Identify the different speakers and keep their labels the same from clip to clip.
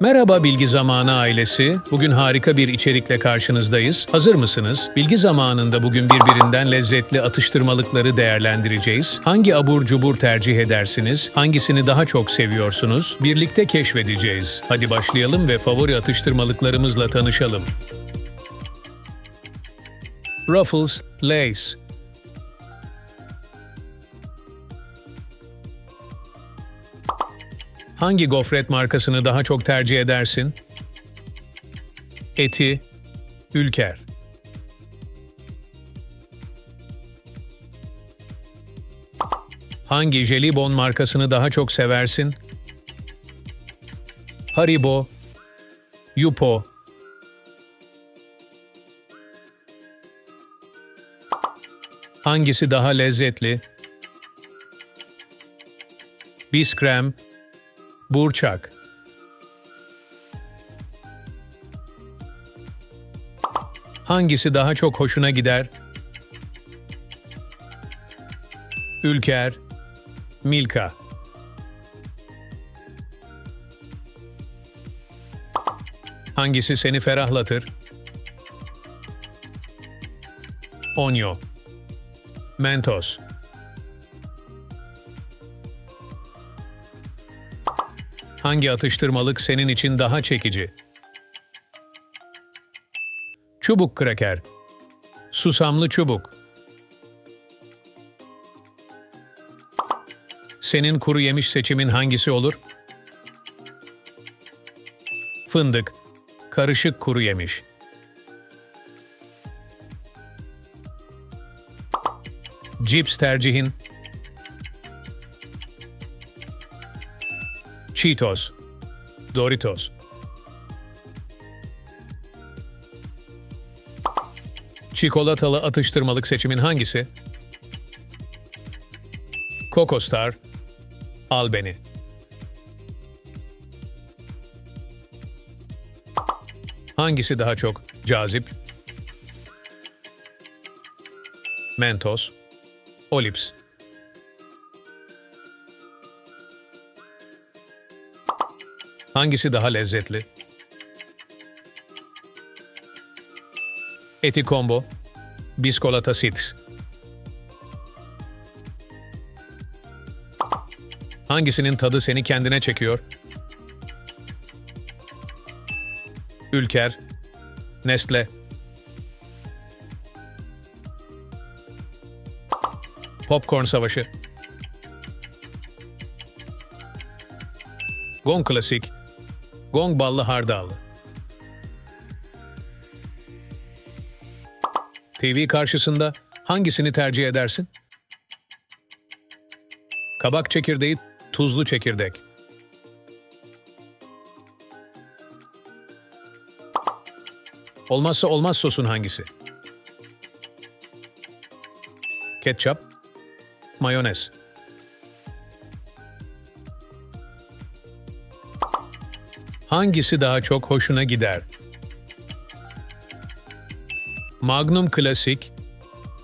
Speaker 1: Merhaba Bilgi Zamanı ailesi. Bugün harika bir içerikle karşınızdayız. Hazır mısınız? Bilgi Zamanı'nda bugün birbirinden lezzetli atıştırmalıkları değerlendireceğiz. Hangi abur cubur tercih edersiniz? Hangisini daha çok seviyorsunuz? Birlikte keşfedeceğiz. Hadi başlayalım ve favori atıştırmalıklarımızla tanışalım. Ruffles, Lay's. Hangi gofret markasını daha çok tercih edersin? Eti, Ülker. Hangi jelibon markasını daha çok seversin? Haribo, Yupo. Hangisi daha lezzetli? Biskrem, Burçak. Hangisi daha çok hoşuna gider? Ülker, Milka. Hangisi seni ferahlatır? Onyo. Mentos. Hangi atıştırmalık senin için daha çekici? Çubuk kraker. Susamlı çubuk. Senin kuru yemiş seçimin hangisi olur? Fındık. Karışık kuru yemiş. Cips tercihin Cheetos, Doritos. Çikolatalı atıştırmalık seçimin hangisi? Coco Star, Albeni. Hangisi daha çok cazip? Mentos, Olips. Hangisi daha lezzetli? Eti Combo, Biskolata Seeds. Hangisinin tadı seni kendine çekiyor? Ülker, Nestle. Popcorn Savaşı. Gong Klasik, Gong Ballı Hardallı. TV karşısında hangisini tercih edersin? Kabak çekirdeği, tuzlu çekirdek. Olmazsa olmaz sosun hangisi? Ketçap, mayonez. Hangisi daha çok hoşuna gider? Magnum Klasik,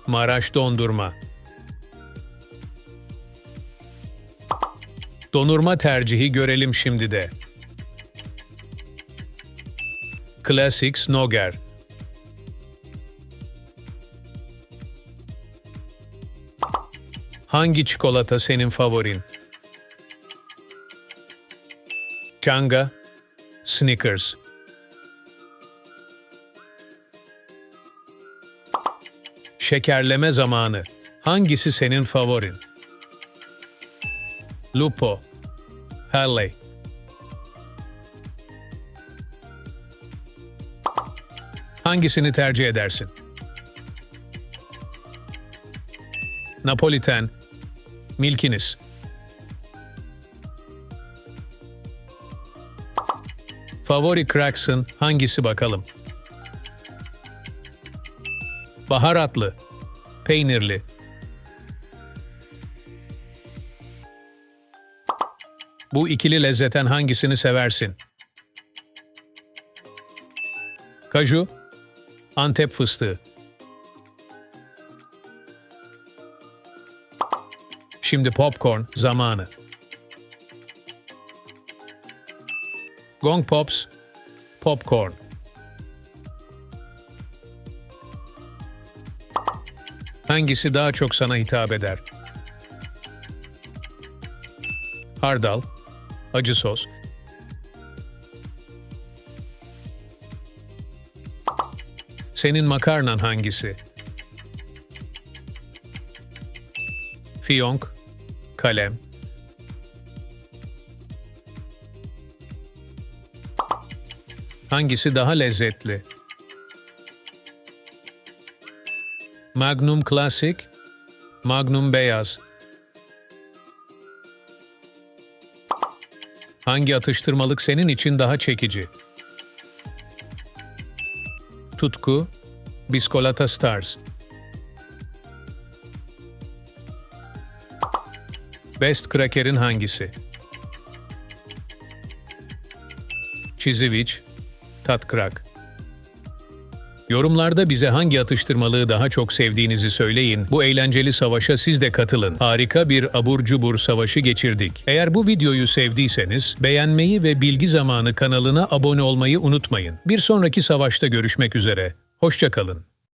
Speaker 1: Maraş Dondurma. Donurma tercihi görelim şimdi de. Classic Snogger. Hangi çikolata senin favorin? Kanga, Snickers. Şekerleme zamanı. Hangisi senin favorin? Lupo, Halley. Hangisini tercih edersin? Napoliten, Milkiniz. Favori cracks'ın hangisi bakalım? Baharatlı, peynirli. Bu ikili lezzeten hangisini seversin? Kaju, Antep fıstığı. Şimdi popcorn zamanı. Gong Pops, Popcorn. Hangisi daha çok sana hitap eder? Hardal, acı sos. Senin makarnan hangisi? Fiyonk, kalem. Hangisi daha lezzetli? Magnum Classic, Magnum Beyaz. Hangi atıştırmalık senin için daha çekici? Tutku, Biskolata Stars. Best Cracker'in hangisi? Çiziviç, Tat Crack. Yorumlarda bize hangi atıştırmalığı daha çok sevdiğinizi söyleyin. Bu eğlenceli savaşa siz de katılın. Harika bir abur cubur savaşı geçirdik. Eğer bu videoyu sevdiyseniz beğenmeyi ve Bilgi Zamanı kanalına abone olmayı unutmayın. Bir sonraki savaşta görüşmek üzere. Hoşçakalın.